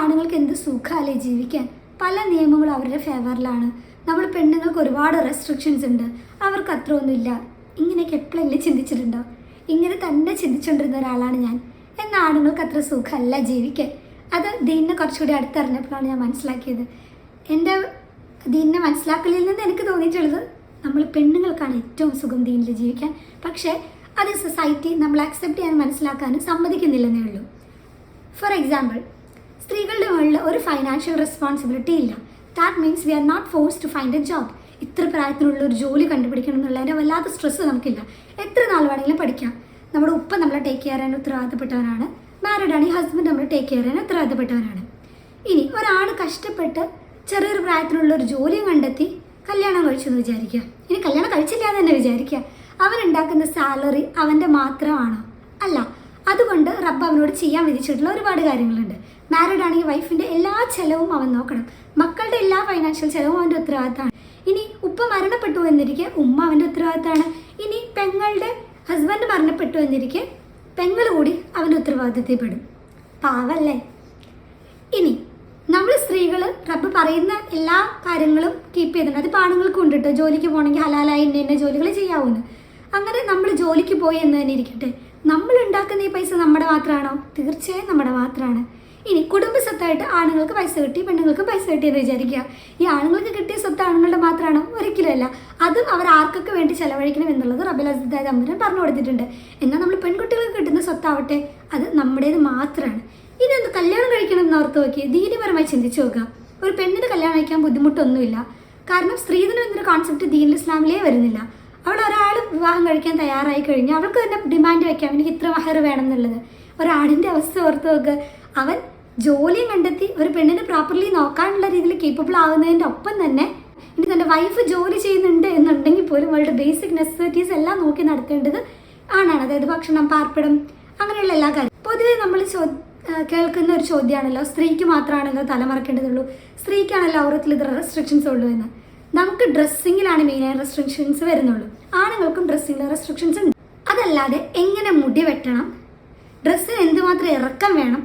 ആണുങ്ങൾക്ക് എന്ത് സുഖമല്ലേ ജീവിക്കാൻ? പല നിയമങ്ങളും അവരുടെ ഫേവറിലാണ് നമ്മൾ പെണ്ണുങ്ങൾക്ക് ഒരുപാട് റെസ്ട്രിക്ഷൻസ് ഉണ്ട്. അവർക്ക് അത്ര ഒന്നുമില്ല ഇങ്ങനെയൊക്കെ എപ്പോഴല്ലേ ചിന്തിച്ചിട്ടുണ്ടോ? ഇങ്ങനെ തന്നെ ചിന്തിച്ചുകൊണ്ടിരുന്ന ഒരാളാണ് ഞാൻ. എന്നാൽ ആണുങ്ങൾക്ക് അത്ര സുഖമല്ല ജീവിക്കാൻ. അത് ദീനിനെ കുറച്ചുകൂടി അടുത്തറിഞ്ഞപ്പോഴാണ് ഞാൻ മനസ്സിലാക്കിയത്. എന്റെ ദീനിനെ മനസ്സിലാക്കലിൽ നിന്ന് എനിക്ക് തോന്നിയിട്ടുള്ളത് നമ്മൾ പെണ്ണുങ്ങൾക്കാണ് ഏറ്റവും സുഖം ദീനിൽ ജീവിക്കാൻ. പക്ഷേ അത് സൊസൈറ്റി നമ്മൾ അക്സെപ്റ്റ് ചെയ്യാൻ മനസ്സിലാക്കാനും സമ്മതിക്കുന്നില്ലെന്നേ ഉള്ളൂ. ഫോർ എക്സാമ്പിൾ സ്ത്രീകളുടെ മുകളിൽ ഒരു ഫൈനാൻഷ്യൽ റെസ്പോൺസിബിലിറ്റി ഇല്ല. That means we are not force to find a job ഇത്ര പ്രായത്തിലുള്ള ഒരു ജോലി കണ്ടുപിടിക്കണം എന്നുള്ളതിന്റെ വല്ലാത്ത സ്ട്രെസ്സ് നമുക്കില്ല. എത്ര നാൾ വേണമെങ്കിലും പഠിക്കാം. നമ്മുടെ ഉപ്പ നമ്മളെ ടേക്ക് ചെയ്യാൻ ഉത്തരവാദിത്തപ്പെട്ടവനാണ്. മാരീഡ് ആണ്. ഈ ഹസ്ബൻഡ് നമ്മൾ ടേക്ക് ചെയ്യാൻ ഉത്തരവാദിത്തപ്പെട്ടവനാണ്. ഇനി ഒരാൾ കഷ്ടപ്പെട്ട് ചെറിയൊരു പ്രായത്തിലുള്ള ഒരു ജോലിയും കണ്ടെത്തി കല്യാണം കഴിച്ചു എന്ന് വിചാരിക്കുക. ഇനി കല്യാണം കഴിച്ചില്ല എന്ന് തന്നെ വിചാരിക്കുക. അവൻ ഉണ്ടാക്കുന്ന സാലറി അവന്റെ മാത്രമാണോ. അല്ല അതുകൊണ്ട് റബ്ബ് അവനോട് ചെയ്യാൻ വിധിച്ചിട്ടുള്ള ഒരുപാട് കാര്യങ്ങളുണ്ട്. മാരീഡ് ആണെങ്കിൽ വൈഫിന്റെ എല്ലാ ചെലവും അവൻ നോക്കണം. മക്കളുടെ എല്ലാ ഫൈനാൻഷ്യൽ ചെലവും അവന്റെ ഉത്തരവാദിത്തമാണ്. ഇനി ഉപ്പ മരണപ്പെട്ടു എന്നിരിക്കെ ഉമ്മ അവന്റെ ഉത്തരവാദിത്തമാണ്. ഇനി പെങ്ങളുടെ ഹസ്ബൻഡ് മരണപ്പെട്ടു എന്നിരിക്കെ പെങ്ങൾ കൂടി അവന്റെ ഉത്തരവാദിത്തപ്പെടും പാവല്ലേ? ഇനി നമ്മൾ സ്ത്രീകൾ റബ്ബ് പറയുന്ന എല്ലാ കാര്യങ്ങളും കീപ്പ് ചെയ്തിട്ടുണ്ട്. അത് ആണുങ്ങൾക്കും ഉണ്ട് കേട്ടോ ജോലിക്ക് പോകണമെങ്കിൽ ഹലാലായി ഇന്ന ഇന്ന ജോലികൾ ചെയ്യാവുന്നു. അങ്ങനെ നമ്മൾ ജോലിക്ക് പോയി എന്ന് തന്നെ ഇരിക്കട്ടെ. നമ്മൾ ഉണ്ടാക്കുന്ന ഈ പൈസ നമ്മുടെ മാത്രമാണോ? തീർച്ചയായും നമ്മുടെ മാത്രമാണ്. ഇനി കുടുംബ സ്വത്തായിട്ട് ആണുങ്ങൾക്ക് പൈസ കിട്ടി പെണ്ണുങ്ങൾക്ക് പൈസ കിട്ടി എന്ന് വിചാരിക്കുക. ഈ ആണുങ്ങൾക്ക് കിട്ടിയ സ്വത്ത് ആണുങ്ങളുടെ മാത്രമാണ് ഒരിക്കലുമല്ല അതും അവർ ആർക്കൊക്കെ വേണ്ടി ചെലവഴിക്കണം എന്നുള്ളത് റബൽ അസിദായ തമ്പുരൻ പറഞ്ഞു കൊടുത്തിട്ടുണ്ട്. എന്നാൽ നമ്മൾ പെൺകുട്ടികൾക്ക് കിട്ടുന്ന സ്വത്താവട്ടെ അത് നമ്മുടേത് മാത്രമാണ്. ഇനി ഒന്ന് കല്യാണം കഴിക്കണം എന്ന് ഓർത്ത് നോക്കി ദീനപരമായി ചിന്തിച്ചു നോക്കുക. ഒരു പെണ്ണിന് കല്യാണം കഴിക്കാൻ ബുദ്ധിമുട്ടൊന്നുമില്ല. കാരണം സ്ത്രീധനം എന്നൊരു കോൺസെപ്റ്റ് ദീൻ ഇസ്ലാമിലേ വരുന്നില്ല. അവൾ ഒരാൾ വിവാഹം കഴിക്കാൻ തയ്യാറായി കഴിഞ്ഞാൽ അവൾക്ക് തന്നെ ഡിമാൻഡ് വയ്ക്കാം. എനിക്ക് ഇത്ര മഹർ വേണം എന്നുള്ളത്. ഒരാടിന്റെ അവസ്ഥ ഓർത്ത് നോക്ക്. അവൻ ജോലിയും കണ്ടെത്തി ഒരു പെണ്ണിനെ പ്രോപ്പർലി നോക്കാനുള്ള രീതിയിൽ കേപ്പബിൾ ആവുന്നതിന്റെ ഒപ്പം തന്നെ ഇനി തന്റെ വൈഫ് ജോലി ചെയ്യുന്നുണ്ട് എന്നുണ്ടെങ്കിൽ പോലും അവളുടെ ബേസിക് നെസസിറ്റീസ് എല്ലാം നോക്കി നടത്തേണ്ടത് ആണാണ്. അതായത് ഭക്ഷണം പാർപ്പിടം അങ്ങനെയുള്ള എല്ലാ കാര്യം പൊതുവെ നമ്മൾ ചോ കേൾക്കുന്ന ഒരു ചോദ്യമാണല്ലോ സ്ത്രീക്ക് മാത്രമാണല്ലോ തലമറക്കേണ്ടതുള്ളൂ. സ്ത്രീക്കാണല്ലോ ഔറത്തിൽ ഇത് റെസ്ട്രിക്ഷൻസ് ഉള്ളൂ എന്ന്. നമുക്ക് ഡ്രസ്സിങ്ങിലാണ് മെയിനായി റെസ്ട്രിക്ഷൻസ് വരുന്നുള്ളൂ. ആണുങ്ങൾക്കും ഡ്രസ്സിങ്ങിൽ റെസ്ട്രിക്ഷൻസ് ഉണ്ട്. അതല്ലാതെ എങ്ങനെ മുടി വെട്ടണം? ഡ്രസ്സിന് എന്തുമാത്രം ഇറക്കം വേണം?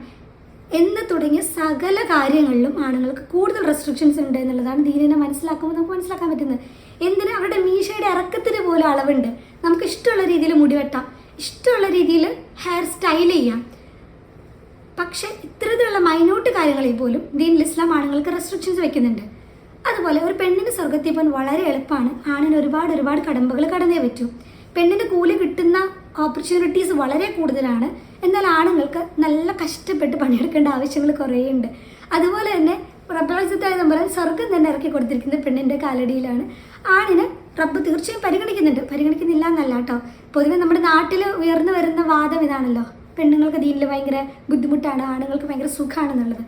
എന്ന് തുടങ്ങിയ സകല കാര്യങ്ങളിലും ആണുങ്ങൾക്ക് കൂടുതൽ റെസ്ട്രിക്ഷൻസ് ഉണ്ട് എന്നുള്ളതാണ് ദീനിനെ മനസ്സിലാക്കുമ്പോൾ നമുക്ക് മനസ്സിലാക്കാൻ പറ്റുന്നത്. എന്തിന്? അവരുടെ മീശയുടെ ഇറക്കത്തിന് പോലെ അളവുണ്ട്. നമുക്ക് ഇഷ്ടമുള്ള രീതിയിൽ മുടി വെട്ടാം. ഇഷ്ടമുള്ള രീതിയിൽ ഹെയർ സ്റ്റൈൽ ചെയ്യാം. പക്ഷെ ഇത്തരത്തിലുള്ള മൈന്യൂട്ട് കാര്യങ്ങളിൽ പോലും ദീനിൽ ഇസ്ലാം ആണുങ്ങൾക്ക് റെസ്ട്രിക്ഷൻസ് വെക്കുന്നുണ്ട്. അതുപോലെ ഒരു പെണ്ണിന് സ്വർഗത്തിൽ പോകാൻ വളരെ എളുപ്പമാണ്. ആണിന് ഒരുപാട് ഒരുപാട് കടമ്പകൾ കടന്നേ പറ്റൂ. പെണ്ണിന് കൂലി കിട്ടുന്ന ഓപ്പർച്യൂണിറ്റീസ് വളരെ കൂടുതലാണ്. എന്നാൽ ആണുങ്ങൾക്ക് നല്ല കഷ്ടപ്പെട്ട് പണിയെടുക്കേണ്ട ആവശ്യങ്ങൾ കുറേ ഉണ്ട് അതുപോലെ തന്നെ പ്രപഞ്ചത്തായ നമ്പറിൽ സ്വർഗം തന്നെ ഇറക്കി കൊടുത്തിരിക്കുന്നത് പെണ്ണിന്റെ കാലടിയിലാണ്. ആണിന് റബ്ബ് തീർച്ചയായും പരിഗണിക്കുന്നുണ്ട്. പരിഗണിക്കുന്നില്ല എന്നല്ല കേട്ടോ പൊതുവെ നമ്മുടെ നാട്ടിൽ ഉയർന്നു വരുന്ന വാദം ഇതാണല്ലോ. പെണ്ണുങ്ങൾക്ക് ദീനിൽ ഭയങ്കര ബുദ്ധിമുട്ടാണ് ആണുങ്ങൾക്ക് ഭയങ്കര സുഖമാണെന്നുള്ളത്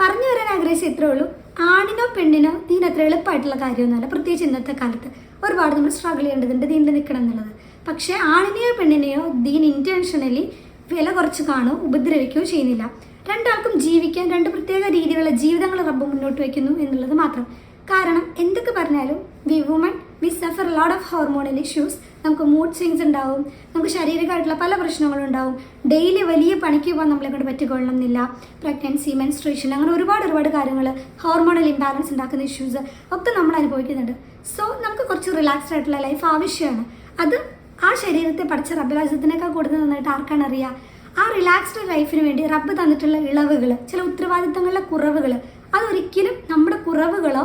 പറഞ്ഞു വരാൻ ആഗ്രഹിച്ച ഇത്രേ ഉള്ളൂ. ആണിനോ പെണ്ണിനോ ദീൻ അത്ര എളുപ്പമായിട്ടുള്ള കാര്യമൊന്നുമല്ല. പ്രത്യേകിച്ച് ഇന്നത്തെ കാലത്ത് ഒരുപാട് നമ്മൾ സ്ട്രഗിൾ ചെയ്യേണ്ടതുണ്ട് ദീനിൽ നിൽക്കണം എന്നുള്ളത്. പക്ഷേ ആണിനെയോ പെണ്ണിനെയോ ദീൻ ഇന്റൻഷനലി വില കുറച്ച് കാണുകയോ ഉപദ്രവിക്കുകയോ ചെയ്യുന്നില്ല. രണ്ടാൾക്കും ജീവിക്കാൻ രണ്ട് പ്രത്യേക രീതിയിലുള്ള ജീവിതങ്ങൾ റബ്ബ് മുന്നോട്ട് വയ്ക്കുന്നു എന്നുള്ളത് മാത്രം. കാരണം എന്തൊക്കെ പറഞ്ഞാലും we women we suffer load of hormonal issues നമുക്ക് മൂഡ് സ്വിങ്സ് ഉണ്ടാവും നമുക്ക് ശാരീരികമായിട്ടുള്ള പല പ്രശ്നങ്ങളും ഉണ്ടാവും. ഡെയിലി വലിയ പണിക്ക് പോകാൻ നമ്മളെ കൊണ്ട് പറ്റിക്കൊള്ളണം എന്നില്ല പ്രഗ്നൻസി മെൻസ്ട്രേഷൻ അങ്ങനെ ഒരുപാട് ഒരുപാട് കാര്യങ്ങൾ ഹോർമോണൽ ഇംബാലൻസ് ഉണ്ടാക്കുന്ന ഇഷ്യൂസ് ഒക്കെ നമ്മൾ അനുഭവിക്കുന്നുണ്ട്. സോ നമുക്ക് കുറച്ച് റിലാക്സ്ഡ് ആയിട്ടുള്ള ലൈഫ് ആവശ്യമാണ്. അത് ആ ശരീരത്തെ പഠിച്ച റബ്ബിലാസത്തിനേക്കാൾ കൂടുതൽ നന്നായിട്ട് ആർക്കാണ് അറിയുക ആ റിലാക്സ്ഡ് ലൈഫിന് വേണ്ടി റബ്ബ് തന്നിട്ടുള്ള ഇളവുകൾ ചില ഉത്തരവാദിത്തങ്ങളിലെ കുറവുകൾ അതൊരിക്കലും നമ്മുടെ കുറവുകളോ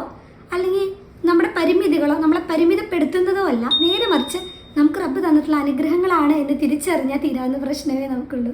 അല്ലെങ്കിൽ നമ്മുടെ പരിമിതികളോ നമ്മളെ പരിമിതപ്പെടുത്തുന്നതോ അല്ല. നേരെ മറിച്ച് നമുക്ക് റബ്ബ് തന്നിട്ടുള്ള അനുഗ്രഹങ്ങളാണ് എന്ന് തിരിച്ചറിഞ്ഞാൽ തീരാവുന്ന പ്രശ്നമേ നമുക്കുള്ളൂ.